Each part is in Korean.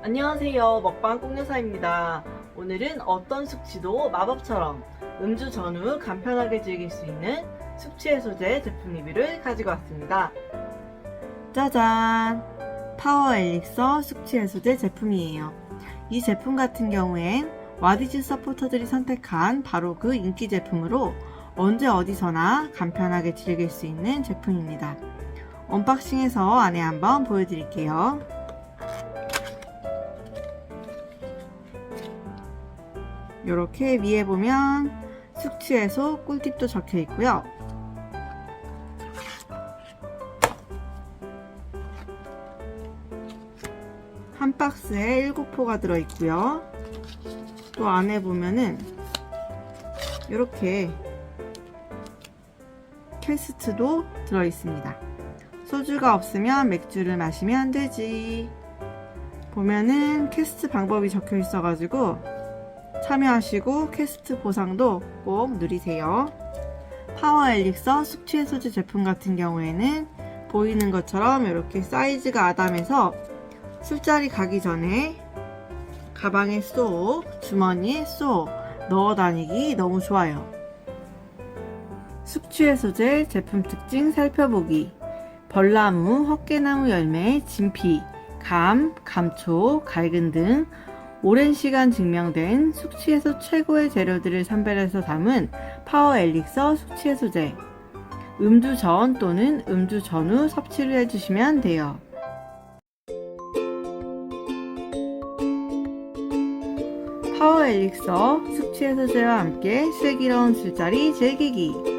안녕하세요. 먹방 꽁여사입니다. 오늘은 어떤 숙취도 마법처럼 음주 전후 간편하게 즐길 수 있는 숙취 해소제 제품 리뷰를 가지고 왔습니다. 짜잔! 파워 엘릭서 숙취 해소제 제품이에요. 이 제품 같은 경우엔 와디즈 서포터들이 선택한 바로 그 인기 제품으로 언제 어디서나 간편하게 즐길 수 있는 제품입니다. 언박싱해서 안에 한번 보여드릴게요. 이렇게 위에 보면 숙취해소 꿀팁도 적혀 있고요. 한 박스에 7포가 들어 있고요. 또 안에 보면은 이렇게 캐스트도 들어 있습니다. 소주가 없으면 맥주를 마시면 되지. 보면은 캐스트 방법이 적혀 있어가지고 참여하시고 캐스트 보상도 꼭 누리세요. 파워 엘릭서 숙취 해소제 제품 같은 경우에는 보이는 것처럼 이렇게 사이즈가 아담해서 술자리 가기 전에 가방에 쏙, 주머니에 쏙 넣어 다니기 너무 좋아요. 숙취 해소제 제품 특징 살펴보기. 벌나무, 헛개나무 열매, 진피, 감, 감초, 갈근 등 오랜 시간 증명된 숙취해소 최고의 재료들을 선별해서 담은 파워 엘릭서 숙취해소제. 음주 전 또는 음주 전후 섭취를 해주시면 돼요. 파워 엘릭서 숙취해소제와 함께 슬기로운 술자리 즐기기.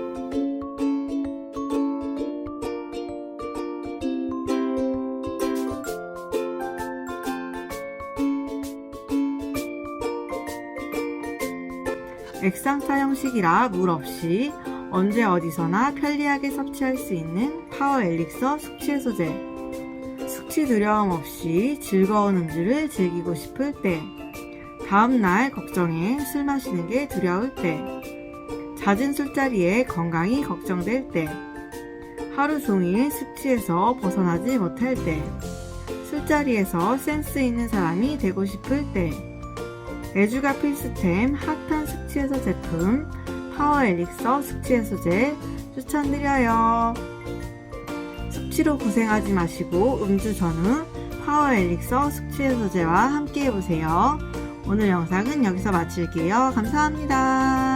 액상타 형식이라 물 없이 언제 어디서나 편리하게 섭취할 수 있는 파워 엘릭서 숙취해소제. 숙취 두려움 없이 즐거운 음주를 즐기고 싶을 때, 다음날 걱정해 술 마시는 게 두려울 때, 잦은 술자리에 건강이 걱정될 때, 하루 종일 숙취에서 벗어나지 못할 때, 술자리에서 센스 있는 사람이 되고 싶을 때, 애주가 필수템 핫한 숙취해소 제품 파워 엘릭서 숙취해소제 추천드려요. 숙취로 고생하지 마시고 음주 전후 파워 엘릭서 숙취해소제와 함께 해보세요. 오늘 영상은 여기서 마칠게요. 감사합니다.